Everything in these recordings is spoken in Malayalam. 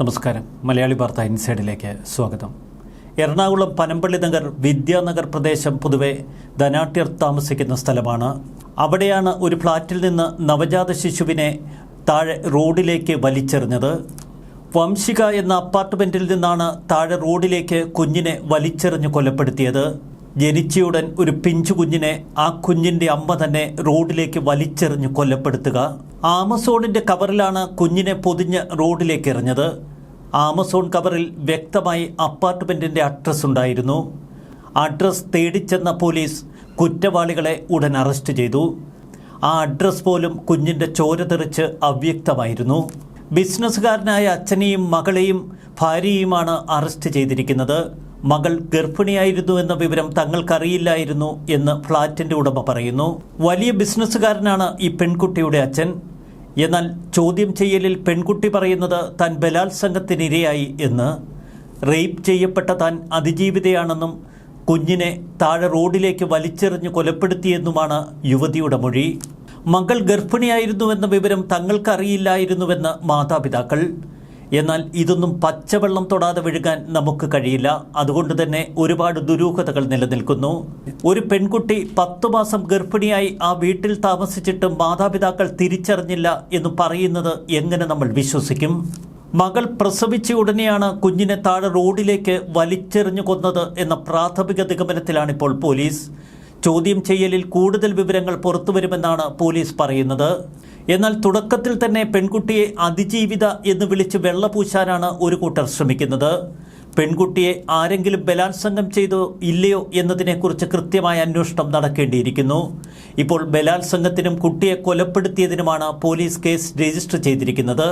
നമസ്കാരം. മലയാളി വാർത്ത ഇൻസൈഡിലേക്ക് സ്വാഗതം. എറണാകുളം പനമ്പള്ളി നഗർ വിദ്യാനഗർ പ്രദേശം പൊതുവെ ധനാട്ട്യർ താമസിക്കുന്ന സ്ഥലമാണ്. അവിടെയാണ് ഒരു ഫ്ളാറ്റിൽ നിന്ന് നവജാത ശിശുവിനെ താഴെ റോഡിലേക്ക് വലിച്ചെറിഞ്ഞത്. വംശിക എന്ന അപ്പാർട്ട്മെന്റിൽ നിന്നാണ് താഴെ റോഡിലേക്ക് കുഞ്ഞിനെ വലിച്ചെറിഞ്ഞ് കൊലപ്പെടുത്തിയത്. ജനിച്ചയുടൻ ഒരു പിഞ്ചു കുഞ്ഞിനെ ആ കുഞ്ഞിന്റെ അമ്മ തന്നെ റോഡിലേക്ക് വലിച്ചെറിഞ്ഞ് കൊല്ലപ്പെടുത്തുക ആമസോണിന്റെ കവറിലാണ് കുഞ്ഞിനെ പൊതിഞ്ഞ് റോഡിലേക്ക് എറിഞ്ഞത്. ആമസോൺ കവറിൽ വ്യക്തമായി അപ്പാർട്ട്മെന്റിന്റെ അഡ്രസ് ഉണ്ടായിരുന്നു. അഡ്രസ് തേടിച്ചെന്ന പോലീസ് കുറ്റവാളികളെ ഉടൻ അറസ്റ്റ് ചെയ്തു. ആ അഡ്രസ് പോലും കുഞ്ഞിന്റെ ചോര തെറിച്ച് അവ്യക്തമായിരുന്നു. ബിസിനസ്സുകാരനായ അച്ഛനെയും മകളെയും ഭാര്യയുമാണ് അറസ്റ്റ് ചെയ്തിരിക്കുന്നത്. മകൾ ഗർഭിണിയായിരുന്നു എന്ന വിവരം തങ്ങൾക്കറിയില്ലായിരുന്നു എന്ന് ഫ്ളാറ്റിന്റെ ഉടമ പറയുന്നു. വലിയ ബിസിനസ്സുകാരനാണ് ഈ പെൺകുട്ടിയുടെ അച്ഛൻ. എന്നാൽ ചോദ്യം ചെയ്യലിൽ പെൺകുട്ടി പറയുന്നത് താൻ ബലാത്സംഗത്തിനിരയായി എന്ന്. റേപ്പ് ചെയ്യപ്പെട്ട താൻ അതിജീവിതയാണെന്നും കുഞ്ഞിനെ താഴെ റോഡിലേക്ക് വലിച്ചെറിഞ്ഞ് കൊലപ്പെടുത്തിയെന്നുമാണ് യുവതിയുടെ മൊഴി. മകൾ ഗർഭിണിയായിരുന്നുവെന്ന വിവരം തങ്ങൾക്കറിയില്ലായിരുന്നുവെന്ന് മാതാപിതാക്കൾ. എന്നാൽ ഇതൊന്നും പച്ചവെള്ളം തൊടാതെ വിഴുകാൻ നമുക്ക് കഴിയില്ല. അതുകൊണ്ട് തന്നെ ഒരുപാട് ദുരൂഹതകൾ നിലനിൽക്കുന്നു. ഒരു പെൺകുട്ടി പത്തു മാസം ഗർഭിണിയായി ആ വീട്ടിൽ താമസിച്ചിട്ടും മാതാപിതാക്കൾ തിരിച്ചറിഞ്ഞില്ല എന്ന് പറയുന്നത് എങ്ങനെ നമ്മൾ വിശ്വസിക്കും? മകൾ പ്രസവിച്ച ഉടനെയാണ് കുഞ്ഞിനെ താഴെ റോഡിലേക്ക് വലിച്ചെറിഞ്ഞു കൊന്നത് എന്ന പ്രാഥമിക നിഗമനത്തിലാണിപ്പോൾ പോലീസ്. ചോദ്യം ചെയ്യലിൽ കൂടുതൽ വിവരങ്ങൾ പുറത്തുവരുമെന്നാണ് പോലീസ് പറയുന്നത്. എന്നാൽ തുടക്കത്തിൽ തന്നെ പെൺകുട്ടിയെ അതിജീവിത എന്ന് വിളിച്ച് വെള്ളപൂശാനാണ് ഒരു കൂട്ടർ ശ്രമിക്കുന്നത്. പെൺകുട്ടിയെ ആരെങ്കിലും ബലാത്സംഗം ചെയ്തോ ഇല്ലയോ എന്നതിനെക്കുറിച്ച് കൃത്യമായ അന്വേഷണം നടക്കേണ്ടിയിരിക്കുന്നു. ഇപ്പോൾ ബലാത്സംഗത്തിനും കുട്ടിയെ കൊലപ്പെടുത്തിയതിനുമാണ് പോലീസ് കേസ് രജിസ്റ്റർ ചെയ്തിരിക്കുന്നത്.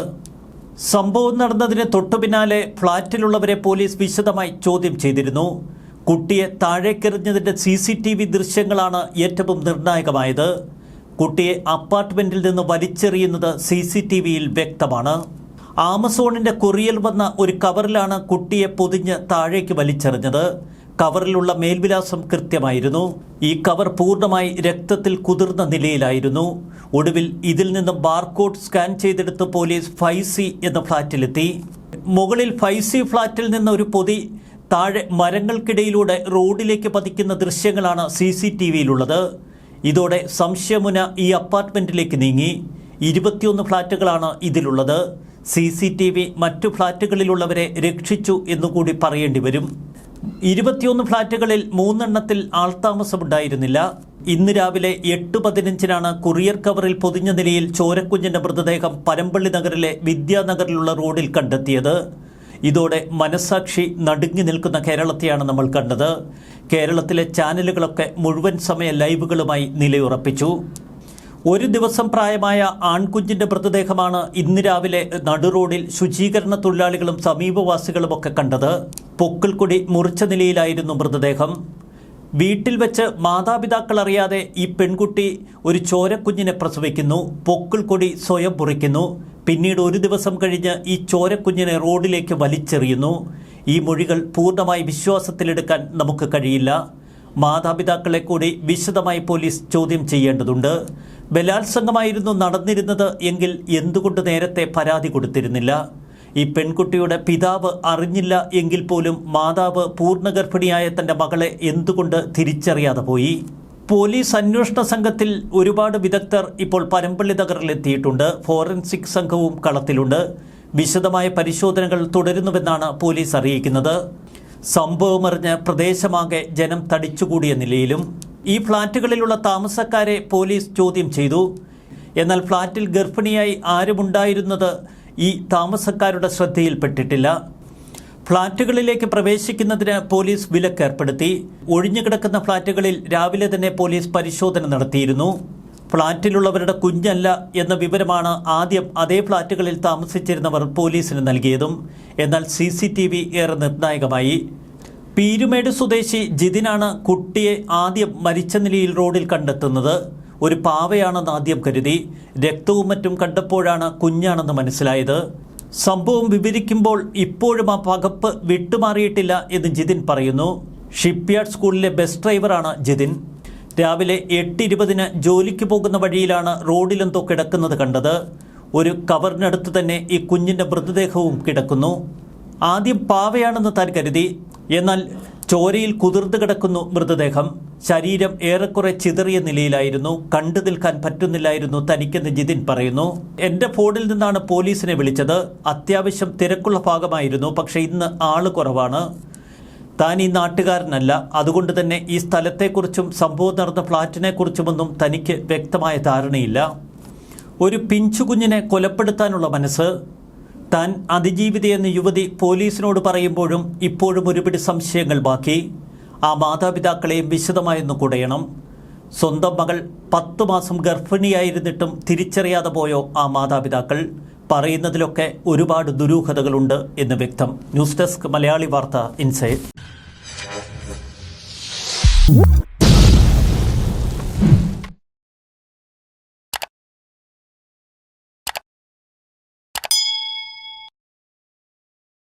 സംഭവം നടന്നതിന് തൊട്ടു പിന്നാലെ ഫ്ളാറ്റിലുള്ളവരെ പോലീസ് വിശദമായി ചോദ്യം ചെയ്തിരുന്നു. കുട്ടിയെ താഴേക്കെറിഞ്ഞതിന്റെ സി സി ടി വി ദൃശ്യങ്ങളാണ് ഏറ്റവും നിർണായകമായത്. കുട്ടിയെ അപ്പാർട്ട്മെന്റിൽ നിന്ന് വലിച്ചെറിയുന്നത് സി സി ടി വിയിൽ വ്യക്തമാണ്. ആമസോണിന്റെ കൊറിയൽ വന്ന ഒരു കവറിലാണ് കുട്ടിയെ പൊതിഞ്ഞ് താഴേക്ക് വലിച്ചെറിഞ്ഞത്. കവറിലുള്ള മേൽവിലാസം കൃത്യമായിരുന്നു. ഈ കവർ പൂർണമായി രക്തത്തിൽ കുതിർന്ന നിലയിലായിരുന്നു. ഒടുവിൽ ഇതിൽ നിന്ന് ബാർകോഡ് സ്കാൻ ചെയ്തെടുത്ത് പോലീസ് ഫൈസി എന്ന ഫ്ളാറ്റിലെത്തി. മുകളിൽ ഫൈസി ഫ്ളാറ്റിൽ നിന്ന് ഒരു പൊതി താഴെ മരങ്ങൾക്കിടയിലൂടെ റോഡിലേക്ക് പതിക്കുന്ന ദൃശ്യങ്ങളാണ് സി സി ടി വിയിലുള്ളത്. ഇതോടെ സംശയമുന ഈ അപ്പാർട്ട്മെന്റിലേക്ക് നീങ്ങി. ഇരുപത്തിയൊന്ന് ഫ്ളാറ്റുകളാണ് ഇതിലുള്ളത്. സി സി ടി വി മറ്റു ഫ്ളാറ്റുകളിലുള്ളവരെ രക്ഷിച്ചു എന്നുകൂടി പറയേണ്ടി വരും. ഇരുപത്തിയൊന്ന് ഫ്ളാറ്റുകളിൽ മൂന്നെണ്ണത്തിൽ ആൾതാമസമുണ്ടായിരുന്നില്ല. ഇന്ന് രാവിലെ എട്ട് പതിനഞ്ചിനാണ് കുറിയർ കവറിൽ പൊതിഞ്ഞ നിലയിൽ ചോരക്കുഞ്ഞിന്റെ മൃതദേഹം പരമ്പള്ളി നഗറിലെ വിദ്യാനഗറിലുള്ള റോഡിൽ കണ്ടെത്തിയത്. ഇതോടെ മനസാക്ഷി നടുങ്ങി നിൽക്കുന്ന കേരളത്തെയാണ് നമ്മൾ കണ്ടത്. കേരളത്തിലെ ചാനലുകളൊക്കെ മുഴുവൻ സമയ ലൈവുകളുമായി നിലയുറപ്പിച്ചു. ഒരു ദിവസം പ്രായമായ ആൺകുഞ്ഞിന്റെ മൃതദേഹമാണ് ഇന്ന് രാവിലെ നടുറോഡിൽ ശുചീകരണ തൊഴിലാളികളും സമീപവാസികളുമൊക്കെ കണ്ടത്. പൊക്കിൾക്കൊടി മുറിച്ച നിലയിലായിരുന്നു മൃതദേഹം. വീട്ടിൽ വെച്ച് മാതാപിതാക്കൾ അറിയാതെ ഈ പെൺകുട്ടി ഒരു ചോരക്കുഞ്ഞിനെ പ്രസവിക്കുന്നു. പൊക്കിൾക്കൊടി സ്വയം മുറിക്കുന്നു. പിന്നീട് ഒരു ദിവസം കഴിഞ്ഞ് ഈ ചോരക്കുഞ്ഞിനെ റോഡിലേക്ക് വലിച്ചെറിയുന്നു. ഈ മൊഴികൾ പൂർണമായി വിശ്വാസത്തിലെടുക്കാൻ നമുക്ക് കഴിയില്ല. മാതാപിതാക്കളെ കൂടി വിശദമായി പോലീസ് ചോദ്യം ചെയ്യേണ്ടതുണ്ട്. ബലാത്സംഗമായിരുന്നു നടന്നിരുന്നത് എങ്കിൽ എന്തുകൊണ്ട് നേരത്തെ പരാതി കൊടുത്തിരുന്നില്ല? ഈ പെൺകുട്ടിയുടെ പിതാവ് അറിഞ്ഞില്ല എങ്കിൽ പോലും മാതാവ് പൂർണഗർഭിണിയായ തന്റെ മകളെ എന്തുകൊണ്ട് തിരിച്ചറിയാതെ പോയി? പോലീസ് അന്വേഷണ സംഘത്തിൽ ഒരുപാട് വിദഗ്ധർ ഇപ്പോൾ പരമ്പള്ളി നഗറിലെത്തിയിട്ടുണ്ട് ഫോറൻസിക് സംഘവും കളത്തിലുണ്ട്. വിശദമായ പരിശോധനകൾ തുടരുന്നുവെന്നാണ് പോലീസ് അറിയിക്കുന്നത്. സംഭവമറിഞ്ഞ് പ്രദേശമാകെ ജനം തടിച്ചുകൂടിയ നിലയിലും ഈ ഫ്ളാറ്റുകളിലുള്ള താമസക്കാരെ പോലീസ് ചോദ്യം ചെയ്തു. എന്നാൽ ഫ്ളാറ്റിൽ ഗർഭിണിയായി ആരുമുണ്ടായിരുന്നത് ഈ താമസക്കാരുടെ ശ്രദ്ധയിൽപ്പെട്ടിട്ടില്ല. ഫ്ളാറ്റുകളിലേക്ക് പ്രവേശിക്കുന്നതിന് പോലീസ് വിലക്ക് ഏർപ്പെടുത്തി ഒഴിഞ്ഞുകിടക്കുന്ന ഫ്ളാറ്റുകളിൽ രാവിലെ തന്നെ പോലീസ് പരിശോധന നടത്തിയിരുന്നു. ഫ്ളാറ്റിലുള്ളവരുടെ കുഞ്ഞല്ല എന്ന വിവരമാണ് ആദ്യം അതേ ഫ്ളാറ്റുകളിൽ താമസിച്ചിരുന്നവർ പോലീസിന് നൽകിയതും. എന്നാൽ സി സി ടി വി ഏറെ നിർണായകമായി. പീരുമേട് സ്വദേശി ജിതിനാണ് കുട്ടിയെ ആദ്യം മരിച്ച നിലയിൽ റോഡിൽ കണ്ടെത്തുന്നത്. ഒരു പാവയാണെന്ന് ആദ്യം കരുതി. രക്തവും മറ്റും കണ്ടപ്പോഴാണ് കുഞ്ഞാണെന്ന് മനസ്സിലായത്. സംഭവം വിവരിക്കുമ്പോൾ ഇപ്പോഴും ആ പകപ്പ് വിട്ടുമാറിയിട്ടില്ല എന്ന് ജിതിൻ പറയുന്നു. ഷിപ്പ്യാർഡ് സ്കൂളിലെ ബസ് ഡ്രൈവറാണ് ജിതിൻ. രാവിലെ എട്ട് ഇരുപതിന് ജോലിക്ക് പോകുന്ന വഴിയിലാണ് റോഡിലെന്തോ കിടക്കുന്നത് കണ്ടത്. ഒരു കവറിനടുത്ത് തന്നെ ഈ കുഞ്ഞിന്റെ മൃതദേഹവും കിടക്കുന്നു. ആദ്യം പാവയാണെന്ന് താൻ കരുതി. എന്നാൽ ചോരയിൽ കുതിർന്നു കിടക്കുന്നു മൃതദേഹം. ശരീരം ഏറെക്കുറെ ചിതറിയ നിലയിലായിരുന്നു. കണ്ടു നിൽക്കാൻ പറ്റുന്നില്ലായിരുന്നു തനിക്കെന്ന് ജിതിൻ പറയുന്നു. എന്റെ ഫോണിൽ നിന്നാണ് പോലീസിനെ വിളിച്ചത്. അത്യാവശ്യം തിരക്കുള്ള ഭാഗമായിരുന്നു. പക്ഷേ ഇന്ന് ആൾ കുറവാണ്. താൻ ഈ നാട്ടുകാരനല്ല. അതുകൊണ്ട് തന്നെ ഈ സ്ഥലത്തെക്കുറിച്ചും സംഭവം നടന്ന ഫ്ളാറ്റിനെക്കുറിച്ചുമൊന്നും തനിക്ക് വ്യക്തമായ ധാരണയില്ല. ഒരു പിഞ്ചു കുഞ്ഞിനെ കൊലപ്പെടുത്താനുള്ള മനസ്സ്. താൻ അതിജീവിതയെന്ന യുവതി പോലീസിനോട് പറയുമ്പോഴും ഇപ്പോഴും ഒരുപിടി സംശയങ്ങൾ ബാക്കി. ആ മാതാപിതാക്കളെ വിശദമായൊന്ന് കുടയണം. സ്വന്തം മകൾ പത്തു മാസം ഗർഭിണിയായിരുന്നിട്ടും തിരിച്ചറിയാതെ പോയോ ആ മാതാപിതാക്കൾ? പറയുന്നതിലൊക്കെ ഒരുപാട് ദുരൂഹതകളുണ്ട് എന്ന് വ്യക്തം. ന്യൂസ് ഡെസ്ക് മലയാളി വാർത്ത ഇൻസൈറ്റ്.